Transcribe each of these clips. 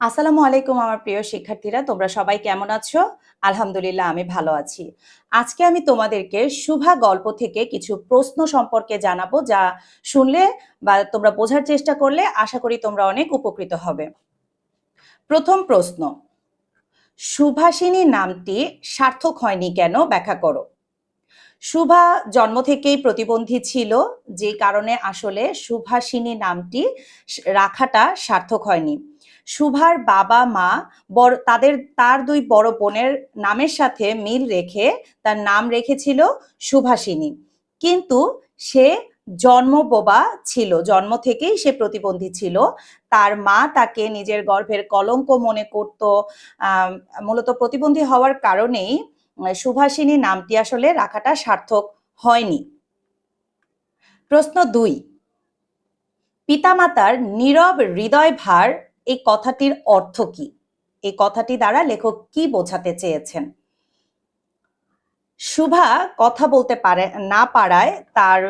আসসালামু আলাইকুম আমার প্রিয় শিক্ষার্থীরা, তোমরা সবাই কেমন আছো? আলহামদুলিল্লাহ, আমি ভালো আছি। আজকে আমি তোমাদেরকে শুভা গল্প থেকে কিছু প্রশ্ন সম্পর্কে জানাব, যা শুনলে বা তোমরা বোঝার চেষ্টা করলে আশা করি তোমরা অনেক উপকৃত হবে। প্রথম প্রশ্ন সুভাষিনী নামটি সার্থক হয়নি কেন? ব্যাখ্যা করো। শুভা জন্ম থেকেই প্রতিবন্ধী ছিল, যে কারণে আসলে সুভাষিনী নামটি রাখাটা সার্থক হয়নি। শুভার বাবা মা বড় তাদের, তার দুই বড় বোনের নামের সাথে মিল রেখে তার নাম রেখেছিল সুভাষিনী কিন্তু সে জন্ম বোবা ছিল, জন্ম থেকেই সে প্রতিবন্ধী ছিল। তার মা তাকে নিজের গর্ভের কলঙ্ক মনে করত মূলত প্রতিবন্ধী হওয়ার কারণেই সুভাষিনী নামটি আসলে রাখাটা সার্থক হয়নি। প্রশ্ন দুই, পিতামাতার নীরব হৃদয় ভার এই কথাটির অর্থ কি? এই কথাটি দ্বারা লেখক কি বোঝাতে চেয়েছেন? শুভা কথা বলতে পারে, না পারায় তার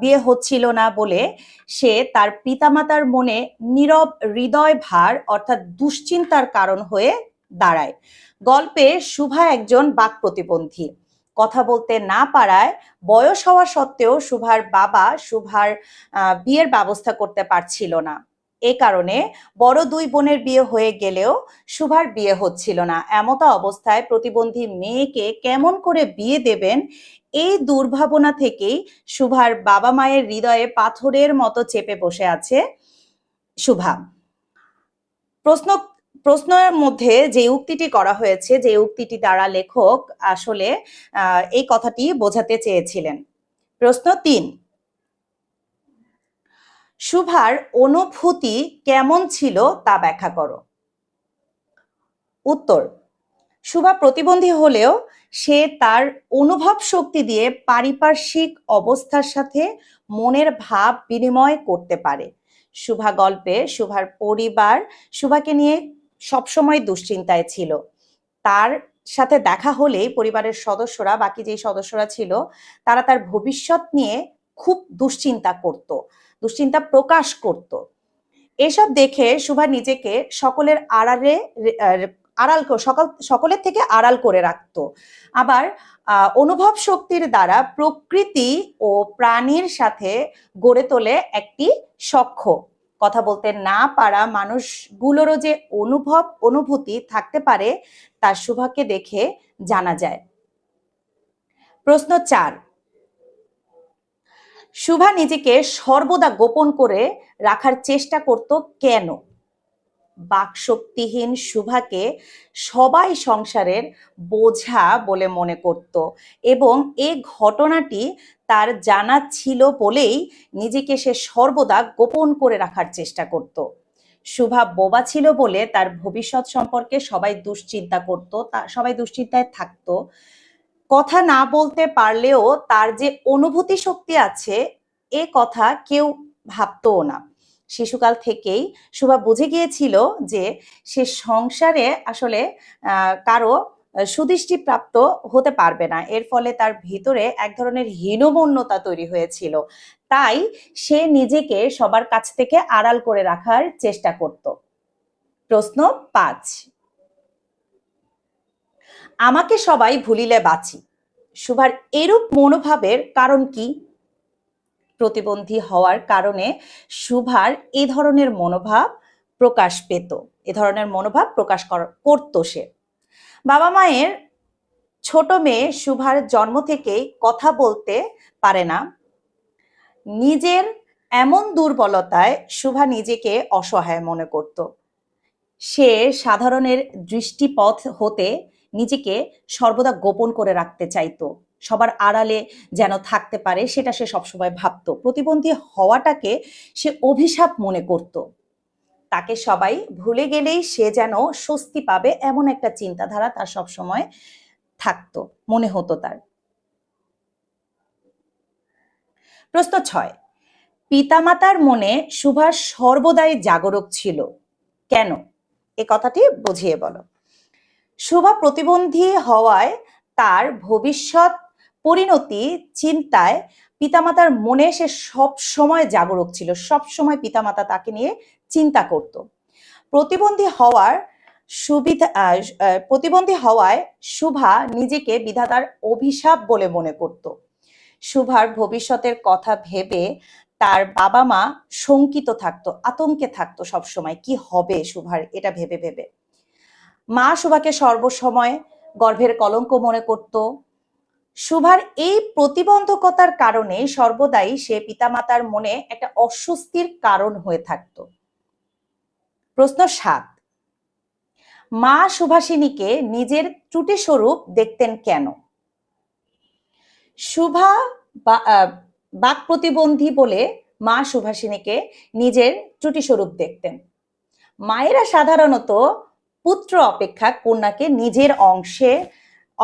বিয়ে হচ্ছিল না বলে সে তার পিতামাতার মনে নীরব হৃদয় ভার অর্থাৎ দুশ্চিন্তার কারণ হয়ে দাঁড়ায়। গল্পে শুভা একজন বাক প্রতিবন্ধী। কথা বলতে না পারায় বয়স হওয়া সত্ত্বেও শুভার বাবা শুভার বিয়ের ব্যবস্থা করতে পারছিল না। এ কারণে বড় দুই বোনের বিয়ে হয়ে গেলেও শুভার বিয়ে হচ্ছিল না। এমতা অবস্থায় প্রতিবন্ধী মেয়েকে কেমন করে বিয়ে দেবেন এই দুর্ভাবনা থেকেই শুভার বাবা মায়ের হৃদয়ে পাথরের মতো চেপে বসে আছে শুভা। প্রশ্ন প্রশ্নের মধ্যে যে উক্তিটি করা হয়েছে, যে উক্তিটি দ্বারা লেখক আসলে এই কথাটি বোঝাতে চেয়েছিলেন। প্রশ্ন তিন। সুভার অনুভূতি কেমন ছিল তা ব্যাখ্যা করো। উত্তর, সুভা প্রতিবন্ধী হলেও সে তার অনুভব শক্তি দিয়ে পারিপার্শ্বিক অবস্থার সাথে মনের ভাব বিনিময় করতে পারে। শুভা গল্পে শুভার পরিবার শুভাকে নিয়ে সবসময় দুশ্চিন্তায় ছিল। তার সাথে দেখা হলেই পরিবারের সদস্যরা, বাকি যে সদস্যরা ছিল, তারা তার ভবিষ্যৎ নিয়ে খুব দুশ্চিন্তা করত, দুশ্চিন্তা প্রকাশ করত। এসব দেখে শুভা নিজেকে সকলের আড়ালে আড়াল সকল, সকলের থেকে আড়াল করে রাখত। আবার অনুভব শক্তির দ্বারা প্রকৃতি ও প্রাণীর সাথে গড়ে তোলে একটি সখ্য কথা বলতে না পারা মানুষগুলোরও যে অনুভব, অনুভূতি থাকতে পারে তার সুভাকে দেখে জানা যায়। প্রশ্ন চার। সুভা নিজেকে সর্বদা গোপন করে রাখার চেষ্টা করত কেন? বাকশক্তিহীন শুভাকে সবাই সংসারের বোঝা বলে মনে করত এবং এই ঘটনাটি তার জানা ছিল বলেই নিজেকে সে সর্বদা গোপন করে রাখার চেষ্টা করত। শুভা বোবা ছিল বলে তার ভবিষ্যৎ সম্পর্কে সবাই দুশ্চিন্তা করত, তা সবাই দুশ্চিন্তায় থাকতো। কথা না বলতে পারলেও তার যে অনুভূতি শক্তি আছে, এ কথা কেউ ভাবতও না। শিশুকাল থেকেই শুভা বুঝে গিয়েছিল যে সে সংসারে আসলে কারও সুদৃষ্টি প্রাপ্ত হতে পারবে না। এর ফলে তার ভিতরে এক ধরনের হীনমন্যতা তৈরি হয়েছিল। তাই সে নিজেকে সবার কাছ থেকে আড়াল করে রাখার চেষ্টা করত। প্রশ্ন পাঁচ। আমাকে সবাই ভুলিলে বাঁচি। শুভার এরূপ মনোভাবের কারণ কি? প্রতিবন্ধী হওয়ার কারণে শুভার এ ধরনের মনোভাব প্রকাশ পেত, এ ধরনের মনোভাব প্রকাশ কর- করত সে। বাবা মায়ের ছোট মেয়ে শুভার জন্ম থেকেই কথা বলতে পারে না। নিজের এমন দুর্বলতায় শুভা নিজেকে অসহায় মনে করত। সে সাধারণের দৃষ্টিপথ হতে নিজেকে সর্বদা গোপন করে রাখতে চাইতো। সবার আড়ালে যেন থাকতে পারে, সেটা সে সবসময় ভাবতো। প্রতিবন্ধী হওয়াটাকে সে অভিশাপ মনে করত। তাকে সবাই ভুলে গেলেই সে যেন স্বস্তি পাবে এমন একটা চিন্তাধারা তার সবসময় থাকতো, মনে হতো তার। প্রশ্ন ছয়, পিতামাতার মনে সুভাষ সর্বদাই জাগরক ছিল। কেন? এ কথাটি বুঝিয়ে বলো। শুভা প্রতিবন্ধী হওয়ায় তার ভবিষ্যৎ পরিণতি চিন্তায় পিতামাতার মনে সে সব সময় জাগরুক ছিল, সব সময় পিতামাতা তাকে নিয়ে চিন্তা করত। প্রতিবন্ধী হওয়ার সুবিধা প্রতিবন্ধী হওয়ায় শুভা নিজেকে বিধাতার অভিশাপ বলে মনে করত। শুভার ভবিষ্যতের কথা ভেবে তার বাবা মা শঙ্কিত থাকতো, আতঙ্কে থাকতো সবসময় কি হবে শুভার? এটা ভেবে ভেবে। মা শুভাকে সর্বসময় গর্ভের কলঙ্ক মনে করত শুভার এই প্রতিবন্ধকতার কারণে সর্বদাই সে পিতামাতার মনে একটা অস্বস্তির কারণ হয়ে থাকত। প্রশ্ন সাত মা সুভাষিনীকে নিজের ত্রুটি স্বরূপ দেখতেন কেন? আহ, বাক প্রতিবন্ধী বলে মা সুভাষিনীকে নিজের ত্রুটি স্বরূপ দেখতেন। মায়েরা সাধারণত পুত্র অপেক্ষা কন্যাকে নিজের অংশে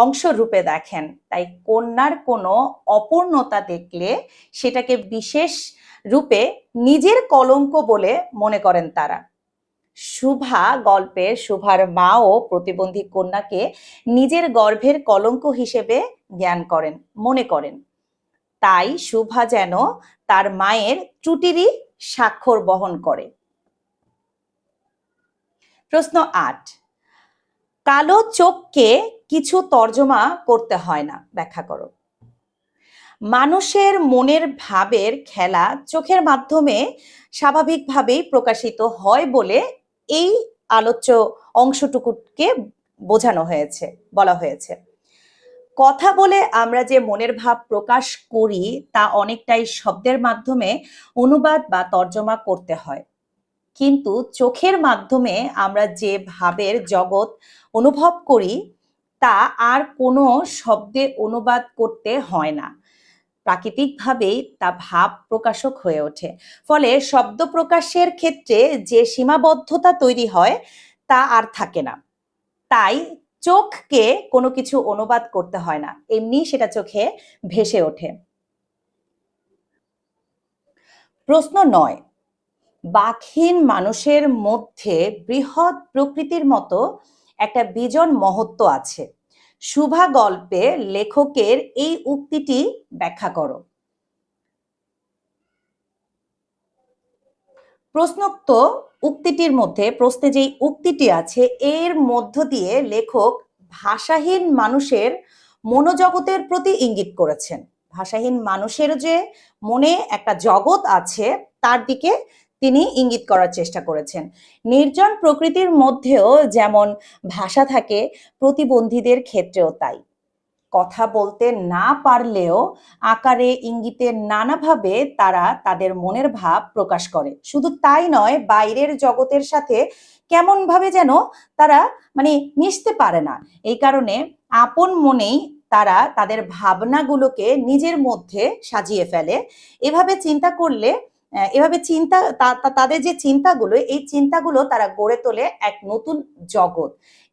অংশ রূপে দেখেন। তাই কন্যার কোনো অপূর্ণতা দেখলে সেটাকে বিশেষ রূপে নিজের কলঙ্ক বলে মনে করেন তারা। শুভা গল্পের শুভার মাও প্রতিবন্ধী কন্যাকে নিজের গর্ভের কলঙ্ক হিসেবে জ্ঞান করেন, মনে করেন। তাই শুভা যেন তার মায়ের ত্রুটিরই স্বাক্ষর বহন করে। প্রশ্ন আট। কালো চোখকে কিছু তর্জমা করতে হয় না, ব্যাখ্যা করো। মানুষের মনের ভাবের খেলা চোখের মাধ্যমে স্বাভাবিকভাবেই প্রকাশিত হয় বলে এই আলোচ্য অংশটুকুকে বোঝানো হয়েছে, বলা হয়েছে। কথা বলে আমরা যে মনের ভাব প্রকাশ করি তা অনেকটাই শব্দের মাধ্যমে অনুবাদ বা তর্জমা করতে হয়। কিন্তু চোখের মাধ্যমে আমরা যে ভাবের জগৎ অনুভব করি, তা আর কোনো শব্দে অনুবাদ করতে হয় না। প্রাকৃতিকভাবেই তা ভাব প্রকাশক হয়ে ওঠে। ফলে শব্দ প্রকাশের ক্ষেত্রে যে সীমাবদ্ধতা তৈরি হয়, তা আর থাকে না। তাই চোখকে কোনো কিছু অনুবাদ করতে হয় না। এমনি সেটা চোখে ভেসে ওঠে। প্রশ্ন নয় বাকহীন মানুষের মধ্যে বৃহৎ প্রকৃতির মতো একটা বিজন মহত্ব আছে। শুভা গল্পে লেখকের এই উক্তিটি ব্যাখ্যা করো। প্রশ্নোক্ত উক্তিটির মধ্যে, প্রশ্নে যেই উক্তিটি আছে, এর মধ্য দিয়ে লেখক ভাষাহীন মানুষের মনোজগতের প্রতি ইঙ্গিত করেছেন। ভাষাহীন মানুষের যে মনে একটা জগৎ আছে, তার দিকে তিনি ইঙ্গিত করার চেষ্টা করেছেন। নির্জন প্রকৃতির মধ্যেও যেমন ভাষা থাকে, প্রতিবন্ধীদের ক্ষেত্রেও তাই। কথা বলতে না পারলেও আকারে ইঙ্গিতে নানাভাবে তারা তাদের মনের ভাব প্রকাশ করে। শুধু তাই নয়, বাইরের জগতের সাথে কেমন ভাবে যেন তারা মানে মিশতে পারে না। এই কারণে আপন মনেই তারা তাদের ভাবনাগুলোকে নিজের মধ্যে সাজিয়ে ফেলে। এভাবে চিন্তা করলে এভাবে চিন্তা তাদের যে চিন্তাগুলো, এই চিন্তাগুলো তারা গড়ে তোলে এক নতুন জগৎ।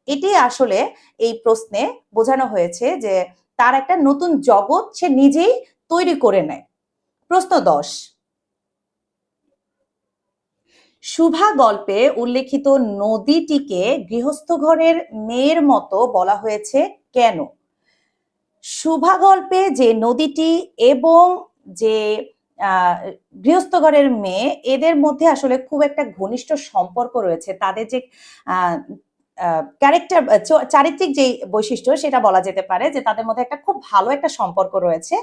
এটি আসলে এই প্রশ্নে বোঝানো হয়েছে যে তার একটা নতুন জগৎ সে নিজেই তৈরি করে নেয়। প্রশ্ন দশ। শুভা গল্পে উল্লেখিত নদীটিকে গৃহস্থ ঘরের মেয়ের মতো বলা হয়েছে কেন? শুভা গল্পে যে নদীটি এবং যে গৃহস্থ ঘরের মেয়ে, এদের মধ্যে আসলে খুব একটা ঘনিষ্ঠ সম্পর্ক রয়েছে। তাদের যে ক্যারেক্টার চারিত্রিক যে বৈশিষ্ট্য, সেটা বলা যেতে পারে যে তাদের মধ্যে একটা খুব ভালো একটা সম্পর্ক রয়েছে।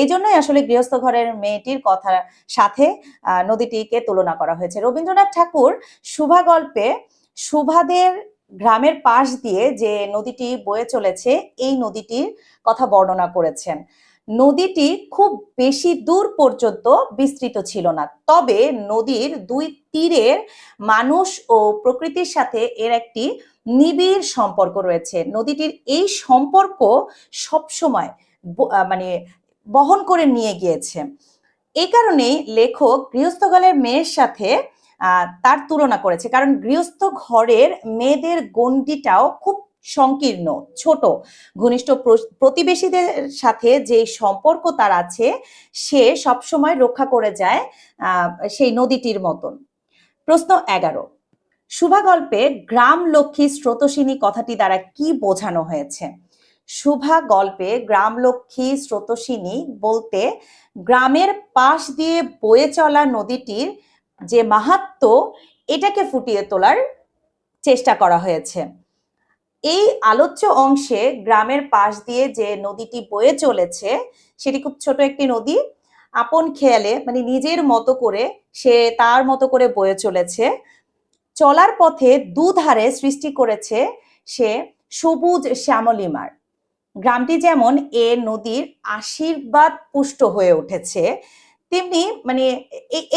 এই জন্যই আসলে গৃহস্থ ঘরের মেয়েটির কথা সাথে নদীটিকে তুলনা করা হয়েছে। রবীন্দ্রনাথ ঠাকুর শুভা গল্পে শুভাদের গ্রামের পাশ দিয়ে যে নদীটি বয়ে চলেছে, এই নদীটির কথা বর্ণনা করেছেন। নদীটি খুব বেশি দূর পর্যন্ত বিস্তৃত ছিল না। তবে নদীর দুই তীরের মানুষ ও প্রকৃতির সাথে এর একটি নিবিড় সম্পর্ক রয়েছে। নদীটির এই সম্পর্ক সবসময় মানে বহন করে নিয়ে গিয়েছে। এই কারণেই লেখক গৃহস্থকালের মেয়ের সাথে তার তুলনা করেছে। কারণ গৃহস্থ ঘরের মেয়েদের গণ্ডিটাও খুব সংকীর্ণ, ছোট। ঘনিষ্ঠ প্র- প্রতিবেশীদের সাথে যে সম্পর্ক তার আছে, সে সবসময় রক্ষা করে যায় সেই নদীটির মতন। প্রশ্ন এগারো। শুভা গল্পে গ্রাম লক্ষ্মী স্রোতসিনী কথাটি দ্বারা কি বোঝানো হয়েছে? শুভা গল্পে গ্রাম লক্ষ্মী স্রোতসিনী বলতে, গ্রামের পাশ দিয়ে বয়ে চলা নদীটির যে মাহাত্ম, এটাকে ফুটিয়ে তোলার চেষ্টা করা হয়েছে। এই আলোচ্য অংশে গ্রামের পাশ দিয়ে যে নদীটি বয়ে চলেছে, সেটি খুব ছোট একটি নদী। আপন খেয়ালে মানে নিজের মতো করে সে তার মতো করে বয়ে চলেছে। চলার পথে দুধারে সৃষ্টি করেছে সে সবুজ শ্যামলিমার। গ্রামটি যেমন এ নদীর আশীর্বাদ পুষ্ট হয়ে উঠেছে, তেমনি মানে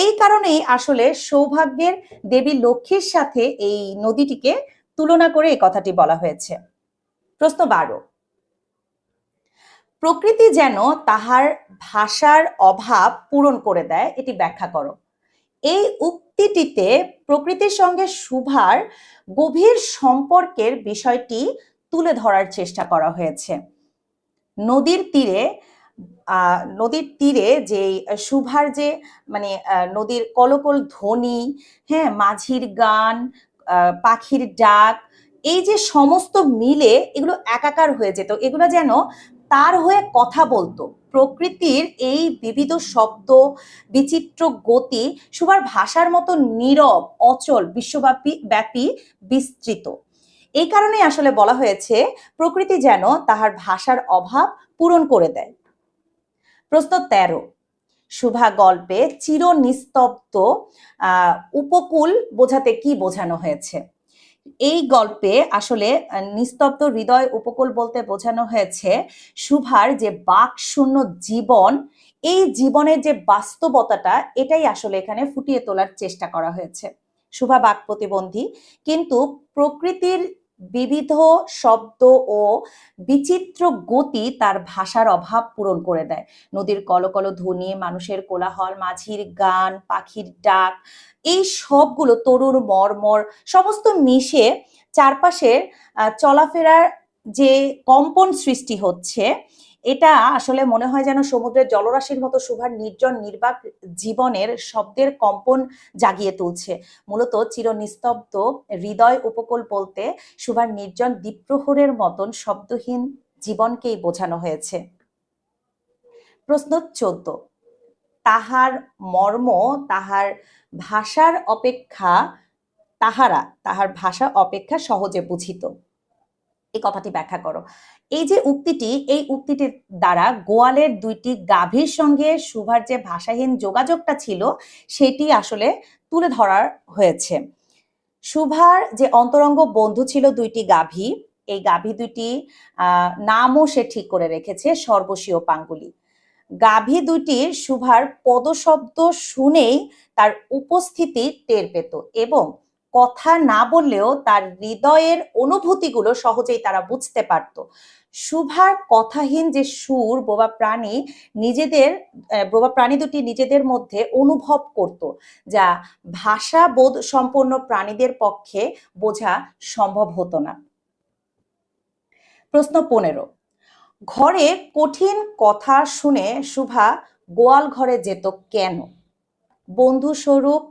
এই কারণেই আসলে সৌভাগ্যের দেবী লক্ষ্মীর সাথে এই নদীটিকে তুলনা করে এই কথাটি বলা হয়েছে। প্রশ্ন বারো। প্রকৃতি যেন তাহার ভাষার অভাব পূরণ করে দেয়, এটি ব্যাখ্যা করো। এই উক্তিটিতে প্রকৃতির সঙ্গে সুভার গভীর সম্পর্কের বিষয়টি তুলে ধরার চেষ্টা করা হয়েছে। নদীর তীরে নদীর তীরে যে সুভার যে মানে নদীর কলকল ধ্বনি হ্যাঁ মাঝির গান পাখির ডাক, এই যে সমস্ত মিলে এগুলো একাকার হয়ে যেত। এগুলো যেন তার হয়ে কথা বলতো। প্রকৃতির এই বিবিধ শব্দ, বিচিত্র গতি সুভার ভাষার মতো নীরব, অচল, বিশ্বব্যাপী, ব্যাপী, বিস্তৃত। এই কারণে আসলে বলা হয়েছে, প্রকৃতি যেন তাহার ভাষার অভাব পূরণ করে দেয়। প্রশ্ন তেরো। শুভা গল্পে চির নিস্তব্ধ উপকূল বোঝাতে কি বোঝানো হয়েছে? এই গল্পে আসলে নিস্তব্ধ হৃদয় উপকূল বলতে বোঝানো হয়েছে শুভার যে বাক শূন্য জীবন, এই জীবনের যে বাস্তবতাটা, এটাই আসলে এখানে ফুটিয়ে তোলার চেষ্টা করা হয়েছে। শুভা বাক প্রতিবন্ধী, কিন্তু প্রকৃতির বিবিধ শব্দ ও বিচিত্র গতি তার ভাষার অভাব পূরণ করে দেয়। নদীর কলকল ধ্বনি, মানুষের কোলাহল, মাঝির গান, পাখির ডাক, এই সবগুলো তরুর মর্মর সমস্ত মিশে চারপাশের চলাফেরার যে কম্পন সৃষ্টি হচ্ছে এটা আসলে মনে হয় যেন সমুদ্রের জলরাশির মতো শুভার নির্জন নির্বাক জীবনের শব্দের কম্পন জাগিয়ে তুলছে। মূলত চির নিস্তব্ধ হৃদয় উপকূল বলতে শুভার নির্জন দ্বীপ্রহরের মতন শব্দহীন জীবনকেই বোঝানো হয়েছে। প্রশ্ন চোদ্দ। তাহার মর্ম, তাহার ভাষার অপেক্ষা তাহারা, তাহার ভাষা অপেক্ষা সহজে বুঝিত। এই কথাটি ব্যাখ্যা করো। এই যে উক্তিটি, এই উক্তিটির দ্বারা গোয়ালের দুইটি গাভীর সঙ্গে সুভার যে ভাষাহীন যোগাযোগটা ছিল, সেটি আসলে তুলে ধরার হয়েছে। সুভার যে অন্তরঙ্গ বন্ধু ছিল দুইটি গাভী, এই গাভী দুইটি নামও সে ঠিক করে রেখেছে সর্বশীয় পাঙ্গুলি। গাভী দুইটির সুভার পদশব্দ শুনেই তার উপস্থিতি টের পেত এবং কথা না বললেও তার হৃদয়ের অনুভূতিগুলো সহজেই তারা বুঝতে পারত। সুভার কথাহীন যে সুর বোবা প্রাণী নিজেদের বোবা প্রাণী দুটি নিজেদের মধ্যে অনুভব করত, যা ভাষা বোধ সম্পন্ন প্রাণীদের পক্ষে বোঝা সম্ভব হতো না। প্রশ্ন পনেরো, ঘরে কঠিন কথা শুনে শুভা গোয়াল ঘরে যেত কেন? বন্ধু স্বরূপ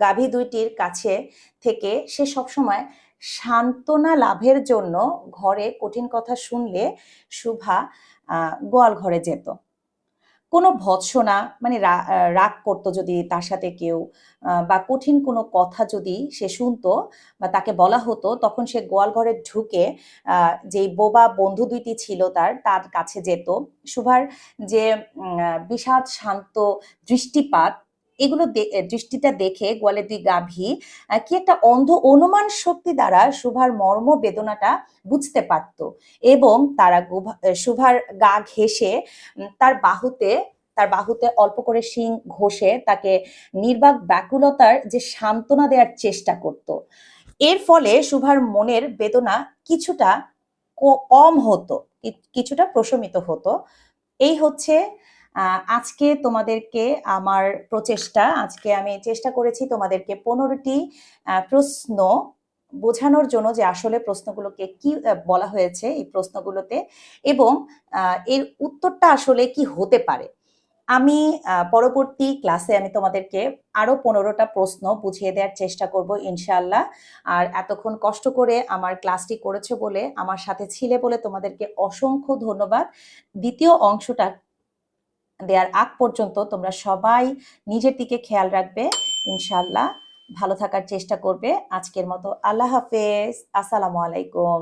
গাভী দুইটির কাছে থেকে সে সবসময় সান্ত্বনা লাভের জন্য ঘরে কঠিন কথা শুনলে শুভা গোয়াল ঘরে যেত। কোনো ভৎসনা মানে রাগ করতো যদি তার সাথে কেউ বা কঠিন কোনো কথা যদি সে শুনতো বা তাকে বলা হতো, তখন সে গোয়াল ঘরে ঢুকে যেই বোবা বন্ধু দুইটি ছিল তার তার কাছে যেত। সুভার যে বিষাদ শান্ত দৃষ্টিপাত এগুলো দৃষ্টিটা দেখে গোয়ালের দুই গাভী কি একটা অন্ধ অনুমান শক্তি দ্বারা সুভার মর্ম বেদনাটা বুঝতে পারত এবং তারা সুভার গা উম, তার বাহুতে তার বাহুতে অল্প করে শিং ঘষে তাকে নির্বাক ব্যাকুলতার যে সান্ত্বনা দেওয়ার চেষ্টা করত। এর ফলে সুভার মনের বেদনা কিছুটা কম হতো কিছুটা প্রশমিত হতো। এই হচ্ছে আজকে তোমাদেরকে আমার প্রচেষ্টা, আজকে আমি চেষ্টা করেছি তোমাদেরকে পনেরোটি প্রশ্ন বোঝানোর জন্য যে আসলে প্রশ্নগুলোকে কি বলা হয়েছে এই প্রশ্নগুলোতে এবং এর উত্তরটা আসলে কি হতে পারে। আমি পরবর্তী ক্লাসে আমি তোমাদেরকে আরও পনেরোটা প্রশ্ন বুঝিয়ে দেওয়ার চেষ্টা করব ইনশাআল্লাহ। আর এতক্ষণ কষ্ট করে আমার ক্লাসটি করেছ বলে, আমার সাথে ছিলে বলে তোমাদেরকে অসংখ্য ধন্যবাদ। দ্বিতীয় অংশটা দেওয়ার আগ পর্যন্ত তোমরা সবাই নিজের দিকে খেয়াল রাখবে। ইনশাল্লাহ ভালো থাকার চেষ্টা করবে। আজকের মতো আল্লাহ হাফেজ। আসসালামু আলাইকুম।